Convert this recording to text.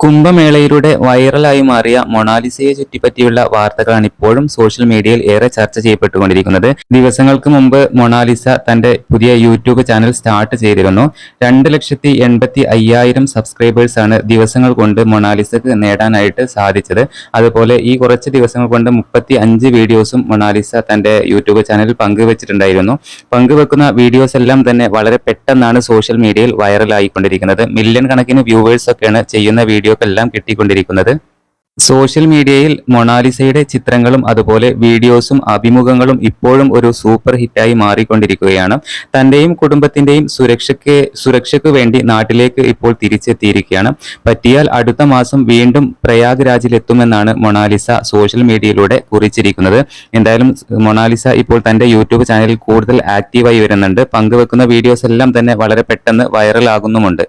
കുംഭമേളയിലൂടെ വൈറലായി മാറിയ മൊണാലിസയെ ചുറ്റിപ്പറ്റിയുള്ള വാർത്തകളാണ് ഇപ്പോഴും സോഷ്യൽ മീഡിയയിൽ ഏറെ ചർച്ച ചെയ്യപ്പെട്ടുകൊണ്ടിരിക്കുന്നത്. ദിവസങ്ങൾക്ക് മുമ്പ് മൊണാലിസ തന്റെ പുതിയ യൂട്യൂബ് ചാനൽ സ്റ്റാർട്ട് ചെയ്തിരുന്നു. രണ്ട് ലക്ഷത്തി എൺപത്തി അയ്യായിരം സബ്സ്ക്രൈബേഴ്സാണ് ദിവസങ്ങൾ കൊണ്ട് മൊണാലിസക്ക് നേടാനായിട്ട് സാധിച്ചത്. അതുപോലെ ഈ കുറച്ച് ദിവസങ്ങൾ കൊണ്ട് മുപ്പത്തി അഞ്ച് വീഡിയോസും മൊണാലിസ തന്റെ യൂട്യൂബ് ചാനലിൽ പങ്കുവച്ചിട്ടുണ്ടായിരുന്നു. പങ്കുവെക്കുന്ന വീഡിയോസ് എല്ലാം തന്നെ വളരെ പെട്ടെന്നാണ് സോഷ്യൽ മീഡിയയിൽ വൈറലായിക്കൊണ്ടിരിക്കുന്നത്. മില്യൺ കണക്കിന് വ്യൂവേഴ്സ് ഒക്കെയാണ് ചെയ്യുന്ന വീഡിയോക്കെല്ലാം കിട്ടിക്കൊണ്ടിരിക്കുന്നത്. സോഷ്യൽ മീഡിയയിൽ മൊണാലിസയുടെ ചിത്രങ്ങളും അതുപോലെ വീഡിയോസും അഭിമുഖങ്ങളും ഇപ്പോഴും ഒരു സൂപ്പർ ഹിറ്റായി മാറിക്കൊണ്ടിരിക്കുകയാണ്. തന്റെയും കുടുംബത്തിന്റെയും സുരക്ഷയ്ക്ക് സുരക്ഷയ്ക്ക് വേണ്ടി നാട്ടിലേക്ക് ഇപ്പോൾ തിരിച്ചെത്തിയിരിക്കുകയാണ്. പറ്റിയാൽ അടുത്ത മാസം വീണ്ടും പ്രയാഗ് രാജിലെത്തുമെന്നാണ് മൊണാലിസ സോഷ്യൽ മീഡിയയിലൂടെ കുറിച്ചിരിക്കുന്നത്. എന്തായാലും മൊണാലിസ ഇപ്പോൾ തന്റെ യൂട്യൂബ് ചാനലിൽ കൂടുതൽ ആക്റ്റീവായി വരുന്നുണ്ട്. പങ്കുവെക്കുന്ന വീഡിയോസ് എല്ലാം തന്നെ വളരെ പെട്ടെന്ന് വൈറൽ ആകുന്നുമുണ്ട്